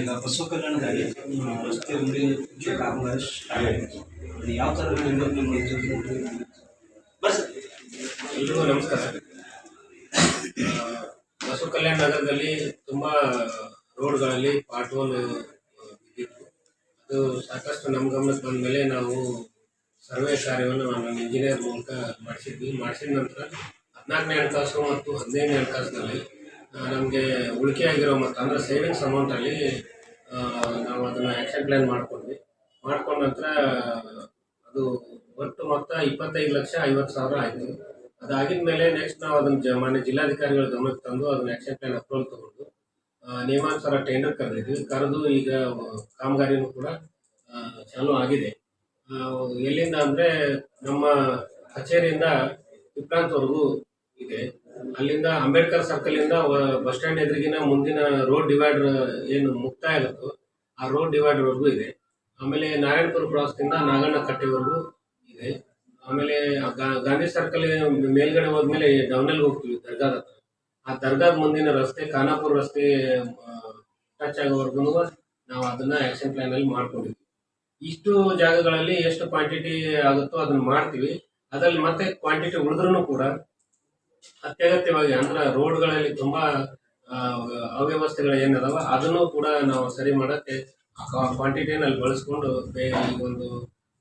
ಈಗ ಬಸವ ಕಲ್ಯಾಣದಲ್ಲಿ ರಸ್ತೆ ಉಂಡಿ ಕಾಮಗಾರಿ ಅದು ಯಾವ ಥರ ಎಲ್ರಿಗೂ ನಮಸ್ಕಾರ ಸರ್. ಬಸವ ಕಲ್ಯಾಣ ನಗರದಲ್ಲಿ ತುಂಬ ರೋಡ್ಗಳಲ್ಲಿ ಪಾಟ್ ಹೋಲ್ ಬಿದ್ದಿತ್ತು ಅದು ಸಾಕಷ್ಟು ನಮ್ಮ ಗಮನಕ್ಕೆ ಬಂದ ಮೇಲೆ ನಾವು ಸರ್ವೆ ಕಾರ್ಯವನ್ನು ನಮ್ಮ ಇಂಜಿನಿಯರ್ ಮೂಲಕ ಮಾಡಿಸಿದ್ವಿ. ಮಾಡಿಸಿದ ನಂತರ ಹದಿನಾಲ್ಕನೇ ಹಣಕಾಸು ಮತ್ತು ಹದಿನೈದನೇ ಹಣಕಾಸಿನಲ್ಲಿ ನಮಗೆ ಉಳಿಕೆ ಆಗಿರೋ ಮೊತ್ತ ಅಂದರೆ ಸೇವಿಂಗ್ಸ್ ಅಮೌಂಟಲ್ಲಿ ನಾವು ಅದನ್ನು ಆ್ಯಕ್ಷನ್ ಪ್ಲ್ಯಾನ್ ಮಾಡ್ಕೊಂಡ್ವಿ. ಮಾಡ್ಕೊಂಡ ನಂತರ, ಅದು ಒಟ್ಟು ಮೊತ್ತ ಇಪ್ಪತ್ತೈದು ಲಕ್ಷ ಐವತ್ತು ಸಾವಿರ ಆಯಿತು. ಅದಾಗಿದ ಮೇಲೆ ನೆಕ್ಸ್ಟ್ ನಾವು ಅದನ್ನು ಜ, ಮಾನ್ಯ ಜಿಲ್ಲಾಧಿಕಾರಿಗಳ ಗಮನಕ್ಕೆ ತಂದು ಅದನ್ನ ಆ್ಯಕ್ಷನ್ ಪ್ಲ್ಯಾನ್ ಅಪ್ರೂವಲ್ ತೊಗೊಂಡು ನಿಯಮಾನುಸಾರ ಟೆಂಡರ್ ಕರೆದಿದ್ವಿ. ಕರೆದು ಈಗ ಕಾಮಗಾರಿನೂ ಕೂಡ ಚಾಲೂ ಆಗಿದೆ. ಎಲ್ಲಿಂದ ಅಂದರೆ ನಮ್ಮ ಕಚೇರಿಯಿಂದ ತಿಪ್ರಾಂತ್ವರೆಗೂ ಇದೆ. ಅಲ್ಲಿಂದ ಅಂಬೇಡ್ಕರ್ ಸರ್ಕಲಿಂದ ಬಸ್ ಸ್ಟ್ಯಾಂಡ್ ಎದುರಿಗಿನ ಮುಂದಿನ ರೋಡ್ ಡಿವೈಡರ್ ಏನು ಮುಕ್ತಾಯ ಆಗುತ್ತೋ ಆ ರೋಡ್ ಡಿವೈಡರ್ವರೆಗೂ ಇದೆ. ಆಮೇಲೆ ನಾರಾಯಣಪುರ ಕ್ರಾಸ್ನಿಂದ ನಾಗಣ್ಣ ಕಟ್ಟೆವರೆಗೂ ಇದೆ. ಆಮೇಲೆ ಗಾಂಧಿ ಸರ್ಕಲ್ ಮೇಲ್ಗಡೆ ಹೋದ್ಮೇಲೆ ಡೌನಲ್ಲಿ ಹೋಗ್ತೀವಿ ದರ್ಗಾದ ಹತ್ರ. ಆ ದರ್ಗಾದ ಮುಂದಿನ ರಸ್ತೆ, ಖಾನಾಪುರ ರಸ್ತೆ ಟಚ್ ಆಗೋವರೆಗೂ ನಾವು ಅದನ್ನ ಆಕ್ಷನ್ ಪ್ಲಾನ್ ಅಲ್ಲಿ ಮಾಡ್ಕೊಂಡಿದ್ವಿ. ಇಷ್ಟು ಜಾಗಗಳಲ್ಲಿ ಎಷ್ಟು ಕ್ವಾಂಟಿಟಿ ಆಗುತ್ತೋ ಅದನ್ನ ಮಾಡ್ತೀವಿ. ಅದರಲ್ಲಿ ಮತ್ತೆ ಕ್ವಾಂಟಿಟಿ ಉಳಿದ್ರೂ ಕೂಡ ಅತ್ಯಗತ್ಯವಾಗಿ ಅಂದ್ರೆ ರೋಡ್ಗಳಲ್ಲಿ ತುಂಬಾ ಅವ್ಯವಸ್ಥೆಗಳು ಏನದಾವ ಅದನ್ನು ಕೂಡ ನಾವು ಸರಿ ಮಾಡಕ್ಕೆ ಕ್ವಾಂಟಿಟಿನ ಅಲ್ಲಿ ಬಳಸ್ಕೊಂಡು ಒಂದು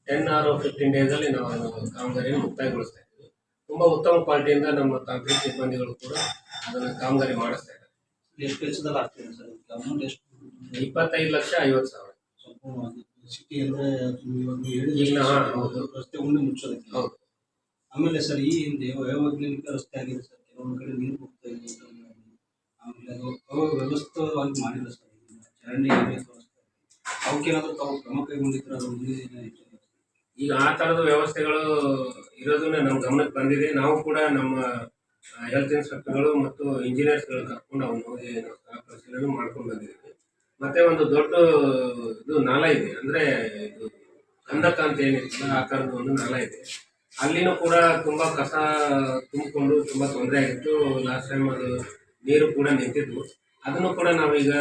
ಟೆನ್ ಆರ್ ಫಿಫ್ಟೀನ್ ಅಲ್ಲಿ ನಾವು ಕಾಮಗಾರಿಯನ್ನು ಮುಕ್ತಾಯಗೊಳಿಸ್ತಾ ಇದ್ದೀವಿ. ತುಂಬಾ ಉತ್ತಮ ಕ್ವಾಲಿಟಿಯಿಂದ ನಮ್ಮ ತಾಂತ್ರಿಕ ಸಿಬ್ಬಂದಿಗಳು ಕೂಡ ಅದನ್ನ ಕಾಮಗಾರಿ ಮಾಡಿಸ್ತಾ ಇದ್ದಾರೆ. ಎಷ್ಟು ವೆಚ್ಚದಲ್ಲಿ ಆಗ್ತಿದೆ ಸರ್? ಅಮೌಂಟ್ ಎಷ್ಟು? ಇಪ್ಪತ್ತೈದು ಲಕ್ಷ ಐವತ್ತು ಸಾವಿರ. ಸಂಪೂರ್ಣವಾಗಿ ಸಿಟಿ ಅಂದ್ರೆ ಇವಾಗ ನೀವು ಹೇಳಿದ ಹೌದು. ರಸ್ತೆ ಉಂಡಿ ಮುಚ್ಚೋದಕ್ಕೆ. ಹೌದು. ಆಮೇಲೆ ಸರ್ ಈ ಹಿಂದೆ ಅವೈಜ್ಞಾನಿಕ ರಸ್ತೆ ಆಗಿದೆ ಸರ್ ಕೆಲವೊಂದು ಕಡೆ ನೀರು ಹೋಗ್ತಾ ಇದೆ. ಆಮೇಲೆ ಅದು ಅವ್ಯವಸ್ಥಿತವಾಗಿ ಮಾಡಿಲ್ಲ ಸರ್. ಚರಂಡಿ. ಅವಕ್ಕೇನಾದ್ರೂ ತಾವು ಕ್ರಮ ಕೈಗೊಂಡಿದ್ರೆ ಅದು ಮುಂದಿನ ಈಗ ಆ ಥರದ ವ್ಯವಸ್ಥೆಗಳು ಇರೋದನ್ನ ನಮ್ಮ ಗಮನಕ್ಕೆ ಬಂದಿದೆ ನಾವು ಕೂಡ ನಮ್ಮ ಹೆಲ್ತ್ ಇನ್ಸ್ಪೆಕ್ಟರ್ಗಳು ಮತ್ತು ಇಂಜಿನಿಯರ್ಸ್ಗಳು ಕರ್ಕೊಂಡು ಅವನು ಪರಿಶೀಲನೆ ಮಾಡ್ಕೊಂಡು ಬಂದಿದ್ದೀವಿ ಮತ್ತೆ ಒಂದು ದೊಡ್ಡ ಇದು ನಾಲ ಇದೆ ಅಂದ್ರೆ ಇದು ಕಂದಕ ಅಂತ ಏನಿದೆ ಆ ಥರದ ಒಂದು ನಾಲ ಇದೆ ಅಲ್ಲಿನೂ ಕೂಡ ತುಂಬ ಕಸ ತುಂಬಿಕೊಂಡು ತುಂಬ ತೊಂದರೆ ಆಗಿತ್ತು. ಲಾಸ್ಟ್ ಟೈಮ್ ಅದು ನೀರು ಕೂಡ ನಿಂತಿದ್ವು. ಅದನ್ನು ಕೂಡ ನಾವೀಗ,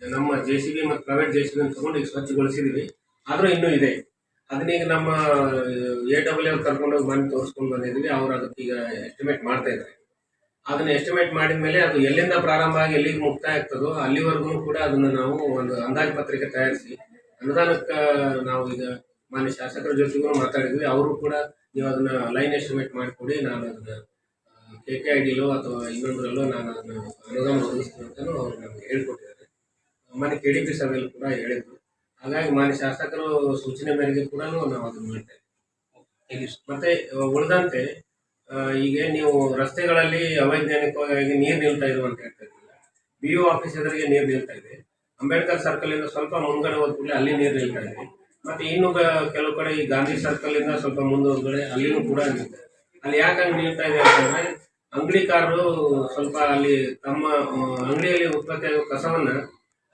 ನಮ್ಮ ಜೆ ಸಿ ಬಿ ಮತ್ತು ಪ್ರೈವೇಟ್ ಜೆ ಸಿ ಬಿ ತಗೊಂಡು ಈಗ ಸ್ವಚ್ಛಗೊಳಿಸಿದ್ವಿ. ಆದರೂ ಇನ್ನೂ ಇದೆ. ಅದನ್ನೀಗ ನಮ್ಮ ಎ ಡಬ್ಲ್ಯೂ ಕರ್ಕೊಂಡೋಗಿ ಮನೆ ತೋರಿಸ್ಕೊಂಡು ಬಂದಿದ್ವಿ ಅವ್ರು ಅದಕ್ಕೆ ಈಗ ಎಸ್ಟಿಮೇಟ್ ಮಾಡ್ತಾ ಇದ್ದಾರೆ. ಅದನ್ನ ಎಸ್ಟಿಮೇಟ್ ಮಾಡಿದ ಮೇಲೆ ಅದು ಎಲ್ಲಿಂದ ಪ್ರಾರಂಭ ಆಗಿ ಎಲ್ಲಿಗೆ ಮುಕ್ತಾಯ ಆಗ್ತದೋ ಅಲ್ಲಿವರೆಗೂ ಕೂಡ ಅದನ್ನು ನಾವು ಒಂದು ಅಂದಾಜು ಪತ್ರಿಕೆ ತಯಾರಿಸಿ, ಅನುದಾನಕ್ಕೆ ನಾವು ಈಗ ಮಾನ್ಯ ಶಾಸಕರ ಜೊತೆಗೂ ಮಾತಾಡಿದ್ವಿ. ಅವರು ಕೂಡ ನೀವು ಅದನ್ನ ಲೈನ್ ಎಸ್ಟಿಮೇಟ್ ಮಾಡಿಕೊಡಿ ನಾನು ಅದನ್ನ ಕೆ ಕೆ ಐ ಡಿಲೋ ಅಥವಾ ಇನ್ನೊಂದರಲ್ಲೋ ನಾನು ಅದನ್ನ ಅನುದಾನ ಒದಗಿಸ್ತೀನಿ ಅಂತಲೂ ಅವರು ನಮಗೆ ಹೇಳ್ಕೊಟ್ಟಿದ್ದಾರೆ. ಮನೆ ಕೆ ಡಿ ಪಿ ಸಭೆಯಲ್ಲಿ ಕೂಡ ಹೇಳಿದ್ರು. ಹಾಗಾಗಿ ಮಾನ್ಯ ಶಾಸಕರು ಸೂಚನೆ ಮೇರೆಗೆ ಕೂಡ ನಾವು ಅದನ್ನ ಮಾಡ್ತೇವೆ ಮತ್ತೆ ಉಳಿದಂತೆ ಈಗ ನೀವು ರಸ್ತೆಗಳಲ್ಲಿ ಅವೈಜ್ಞಾನಿಕವಾಗಿ ನೀರು ನಿಲ್ತಾ ಇರುವ ಅಂತ ಹೇಳ್ತಾ ಇದ್ದೀವಿ ಬಿ ಓ ಆಫೀಸ್ ಎದುರಿಗೆ ನೀರು ನಿಲ್ತಾ ಇದೆ. ಅಂಬೇಡ್ಕರ್ ಸರ್ಕಲ್ ಇಂದ ಸ್ವಲ್ಪ ಮುಂಗಡೆ ಹೋದ ಕೂಡಲೇ ಅಲ್ಲಿ ನೀರು ನಿಲ್ತಾ ಇದೆ. ಮತ್ತೆ ಇನ್ನು ಕೆಲವು ಕಡೆ ಈ ಗಾಂಧಿ ಸರ್ಕಲ್ ಇಂದ ಸ್ವಲ್ಪ ಮುಂದೋದ್ಗಡೆ ಅಲ್ಲಿನೂ ಕೂಡ ಅಲ್ಲಿ ಯಾಕೆ ಹಂಗೆ ನಿಲ್ತಾ ಇದೆ ಅಂತಂದ್ರೆ, ಅಂಗಡಿಕಾರರು ಸ್ವಲ್ಪ ಅಲ್ಲಿ ತಮ್ಮ ಅಂಗಡಿಯಲ್ಲಿ ಉತ್ಪತ್ತಿ ಆಗೋ ಕಸವನ್ನ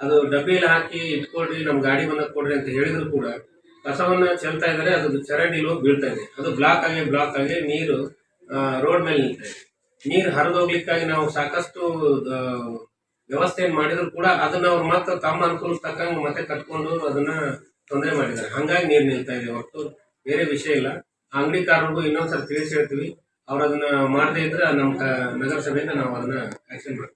ಅದು ಡಬ್ಬಿಯಲ್ಲಿ ಹಾಕಿ ಇಟ್ಕೊಡ್ರಿ ನಮ್ಮ ಗಾಡಿ ಬಂದಾಗ ಕೊಡ್ರಿ ಅಂತ ಹೇಳಿದ್ರು ಕೂಡ, ಕಸವನ್ನ ಚೆಲ್ತಾ ಇದ್ದಾರೆ, ಅದು ಹೋಗಿ ಬೀಳ್ತಾ ಇದೆ. ಅದು ಬ್ಲಾಕ್ ಆಗಿ ಬ್ಲಾಕ್ ಆಗಿ ನೀರು ರೋಡ್ ಮೇಲೆ ನಿಲ್ತಾ ಇದೆ. ನೀರು ಹರಿದೋಗ್ಲಿಕ್ಕಾಗಿ ನಾವು ಸಾಕಷ್ಟು ವ್ಯವಸ್ಥೆ ಮಾಡಿದ್ರು ಕೂಡ ಅದನ್ನ ಅವ್ರು ಮತ್ತೆ ತಮ್ಮ ಅನುಕೂಲಕ್ಕೆ ತಕ್ಕಂಗೆ ಮತ್ತೆ ಕಟ್ಕೊಂಡು ಅದನ್ನ ತೊಂದರೆ ಮಾಡಿದ್ದಾರೆ. ಹಂಗಾಗಿ ನೀರು ನಿಲ್ತಾ ಇದೆ. ಹೊರತು ಬೇರೆ ವಿಷಯ ಇಲ್ಲ. ಆ ಅಂಗಡಿಕಾರರಿಗೂ ಇನ್ನೊಂದ್ಸಲ ತಿಳಿಸಿ ಹೇಳ್ತೀವಿ. ಅವ್ರು ಅದನ್ನ ಮಾಡದೇ ಇದ್ರೆ ನಮ್ಮ ನಗರಸಭೆಯಿಂದ ನಾವು ಅದನ್ನ ಆಕ್ಷನ್ ಮಾಡ್ತೀವಿ.